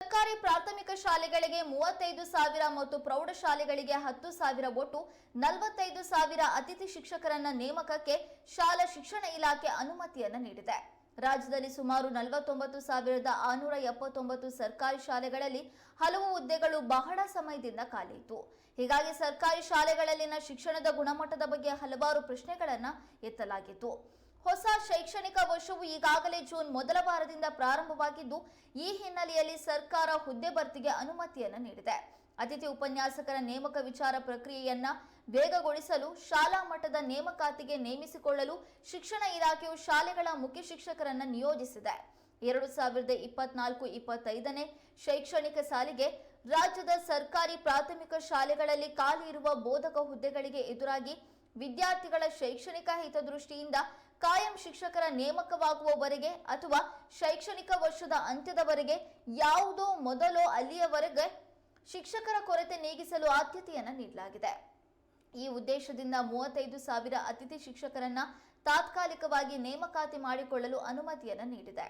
ಸರ್ಕಾರಿ ಪ್ರಾಥಮಿಕ ಶಾಲೆಗಳಿಗೆ ಮೂವತ್ತೈದು ಸಾವಿರ ಮತ್ತು ಪ್ರೌಢಶಾಲೆಗಳಿಗೆ ಹತ್ತು ಸಾವಿರ ಒಟ್ಟು ನಲವತ್ತೈದು ಸಾವಿರ ಅತಿಥಿ ಶಿಕ್ಷಕರನ್ನ ನೇಮಕಕ್ಕೆ ಶಾಲಾ ಶಿಕ್ಷಣ ಇಲಾಖೆ ಅನುಮತಿಯನ್ನ ನೀಡಿದೆ. ರಾಜ್ಯದಲ್ಲಿ ಸುಮಾರು ನಲವತ್ತೊಂಬತ್ತು ಸಾವಿರದ ಆರುನೂರ ಎಪ್ಪತ್ತೊಂಬತ್ತು ಸರ್ಕಾರಿ ಶಾಲೆಗಳಲ್ಲಿ ಹಲವು ಹುದ್ದೆಗಳು ಬಹಳ ಸಮಯದಿಂದ ಖಾಲಿ ಇತ್ತು ಹೀಗಾಗಿ ಸರ್ಕಾರಿ ಶಾಲೆಗಳಲ್ಲಿನ ಶಿಕ್ಷಣದ ಗುಣಮಟ್ಟದ ಬಗ್ಗೆ ಹಲವಾರು ಪ್ರಶ್ನೆಗಳನ್ನ ಎತ್ತಲಾಗಿತ್ತು. ಹೊಸ ಶೈಕ್ಷಣಿಕ ವರ್ಷವು ಈಗಾಗಲೇ ಜೂನ್ ಮೊದಲ ವಾರದಿಂದ ಪ್ರಾರಂಭವಾಗಿದ್ದು, ಈ ಹಿನ್ನೆಲೆಯಲ್ಲಿ ಸರ್ಕಾರ ಹುದ್ದೆ ಭರ್ತಿಗೆ ಅನುಮತಿಯನ್ನು ನೀಡಿದೆ. ಅತಿಥಿ ಉಪನ್ಯಾಸಕರ ನೇಮಕ ವಿಚಾರ ಪ್ರಕ್ರಿಯೆಯನ್ನ ವೇಗಗೊಳಿಸಲು, ಶಾಲಾ ಮಟ್ಟದ ನೇಮಕಾತಿಗೆ ನೇಮಿಸಿಕೊಳ್ಳಲು ಶಿಕ್ಷಣ ಇಲಾಖೆಯು ಶಾಲೆಗಳ ಮುಖ್ಯ ಶಿಕ್ಷಕರನ್ನ ನಿಯೋಜಿಸಿದೆ. ಎರಡು ಸಾವಿರದ ಇಪ್ಪತ್ನಾಲ್ಕು ಇಪ್ಪತ್ತೈದನೇ ಶೈಕ್ಷಣಿಕ ಸಾಲಿಗೆ ರಾಜ್ಯದ ಸರ್ಕಾರಿ ಪ್ರಾಥಮಿಕ ಶಾಲೆಗಳಲ್ಲಿ ಖಾಲಿ ಇರುವ ಬೋಧಕ ಹುದ್ದೆಗಳಿಗೆ ಎದುರಾಗಿ ವಿದ್ಯಾರ್ಥಿಗಳ ಶೈಕ್ಷಣಿಕ ಹಿತದೃಷ್ಟಿಯಿಂದ ಕಾಯಂ ಶಿಕ್ಷಕರ ನೇಮಕವಾಗುವವರೆಗೆ ಅಥವಾ ಶೈಕ್ಷಣಿಕ ವರ್ಷದ ಅಂತ್ಯದವರೆಗೆ ಯಾವುದೋ ಮೊದಲೋ ಅಲ್ಲಿಯವರೆಗೆ ಶಿಕ್ಷಕರ ಕೊರತೆ ನೀಗಿಸಲು ಆದ್ಯತೆಯನ್ನು ನೀಡಲಾಗಿದೆ. ಈ ಉದ್ದೇಶದಿಂದ ಮೂವತ್ತೈದು ಸಾವಿರ ಅತಿಥಿ ಶಿಕ್ಷಕರನ್ನ ತಾತ್ಕಾಲಿಕವಾಗಿ ನೇಮಕಾತಿ ಮಾಡಿಕೊಳ್ಳಲು ಅನುಮತಿಯನ್ನು ನೀಡಿದೆ.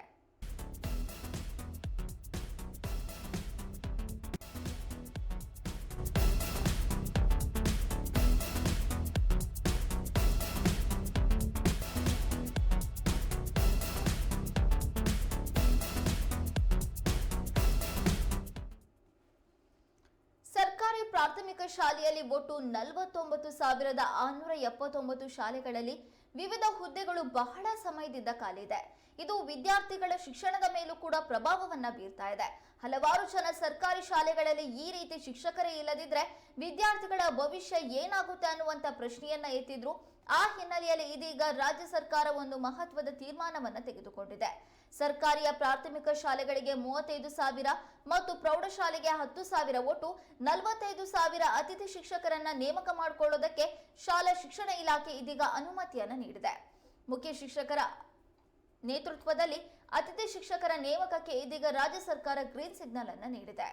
ಪ್ರಾಥಮಿಕ ಶಾಲೆಯಲ್ಲಿ ಒಟ್ಟು ನಲವತ್ತೊಂಬತ್ತು ಸಾವಿರದ ಆರುನೂರ ಎಪ್ಪತ್ತೊಂಬತ್ತು ಶಾಲೆಗಳಲ್ಲಿ ವಿವಿಧ ಹುದ್ದೆಗಳು ಬಹಳ ಸಮಯದಿಂದ ಕಾಲಿದೆ ಇದು. ವಿದ್ಯಾರ್ಥಿಗಳ ಶಿಕ್ಷಣದ ಮೇಲೂ ಕೂಡ ಪ್ರಭಾವವನ್ನ ಬೀರ್ತಾ ಇದೆ. ಹಲವಾರು ಜನ ಸರ್ಕಾರಿ ಶಾಲೆಗಳಲ್ಲಿ ಈ ರೀತಿ ಶಿಕ್ಷಕರೇ ಇಲ್ಲದಿದ್ರೆ ವಿದ್ಯಾರ್ಥಿಗಳ ಭವಿಷ್ಯ ಏನಾಗುತ್ತೆ ಅನ್ನುವಂತ ಪ್ರಶ್ನೆಯನ್ನ ಎತ್ತಿದ್ರು. ಆ ಹಿನ್ನೆಲೆಯಲ್ಲಿ ಇದೀಗ ರಾಜ್ಯ ಸರ್ಕಾರ ಒಂದು ಮಹತ್ವದ ತೀರ್ಮಾನವನ್ನು ತೆಗೆದುಕೊಂಡಿದೆ. ಸರ್ಕಾರಿಯ ಪ್ರಾಥಮಿಕ ಶಾಲೆಗಳಿಗೆ ಮೂವತ್ತೈದು ಸಾವಿರ ಮತ್ತು ಪ್ರೌಢಶಾಲೆಗೆ ಹತ್ತು ಸಾವಿರ ಒಟ್ಟು ನಲವತ್ತೈದು ಸಾವಿರ ಅತಿಥಿ ಶಿಕ್ಷಕರನ್ನ ನೇಮಕ ಮಾಡಿಕೊಳ್ಳೋದಕ್ಕೆ ಶಾಲಾ ಶಿಕ್ಷಣ ಇಲಾಖೆ ಇದೀಗ ಅನುಮತಿಯನ್ನ ನೀಡಿದೆ. ಮುಖ್ಯ ಶಿಕ್ಷಕರ ನೇತೃತ್ವದಲ್ಲಿ ಅತಿಥಿ ಶಿಕ್ಷಕರ ನೇಮಕಕ್ಕೆ ಇದೀಗ ರಾಜ್ಯ ಸರ್ಕಾರ ಗ್ರೀನ್ ಸಿಗ್ನಲ್ ಅನ್ನು ನೀಡಿದೆ.